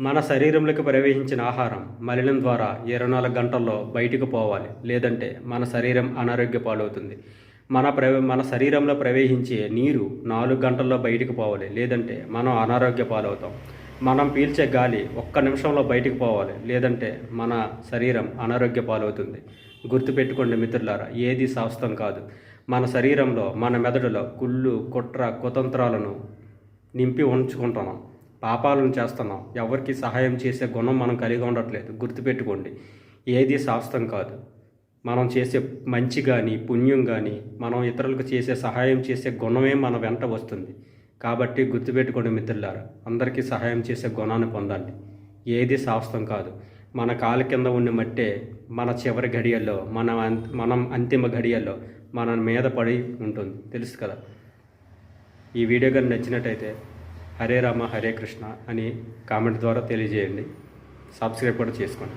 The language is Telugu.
మన శరీరంలోకి ప్రవేశించిన ఆహారం మలినం ద్వారా ఇరవై నాలుగు గంటల్లో బయటకు పోవాలి. లేదంటే మన శరీరం అనారోగ్య పాలవుతుంది. మన ప్ర మన శరీరంలో ప్రవేశించే నీరు నాలుగు గంటల్లో బయటకు పోవాలి. లేదంటే మనం అనారోగ్య పాలవుతాం. మనం పీల్చే గాలి ఒక్క నిమిషంలో బయటకు పోవాలి. లేదంటే మన శరీరం అనారోగ్య పాలవుతుంది. గుర్తుపెట్టుకోండి మిత్రులారా ఏది శాస్త్రం కాదు. మన శరీరంలో మన మెదడులో కుళ్ళు కుట్ర కుతంత్రాలను నింపి ఉంచుకుంటున్నాం. పాపాలను చేస్తున్నాం. ఎవరికి సహాయం చేసే గుణం మనం కలిగి ఉండట్లేదు. గుర్తుపెట్టుకోండి ఏది శాస్త్రం కాదు. మనం చేసే మంచి కానీ పుణ్యం కానీ మనం ఇతరులకు చేసే సహాయం చేసే గుణమే మన వెంట వస్తుంది. కాబట్టి గుర్తుపెట్టుకోండి మిత్రులారా అందరికీ సహాయం చేసే గుణాన్ని పొందండి. ఏది శాస్త్రం కాదు. మన కాలు కింద ఉన్న మట్టే మన చివరి ఘడియల్లో మన మనం అంతిమ ఘడియల్లో మన మీద పడి ఉంటుంది. తెలుసు కదా? ఈ వీడియో కానీ నచ్చినట్టయితే హరే రామ హరే కృష్ణ అని కామెంట్ ద్వారా తెలియజేయండి. సబ్స్క్రైబ్ కూడా చేసుకోండి.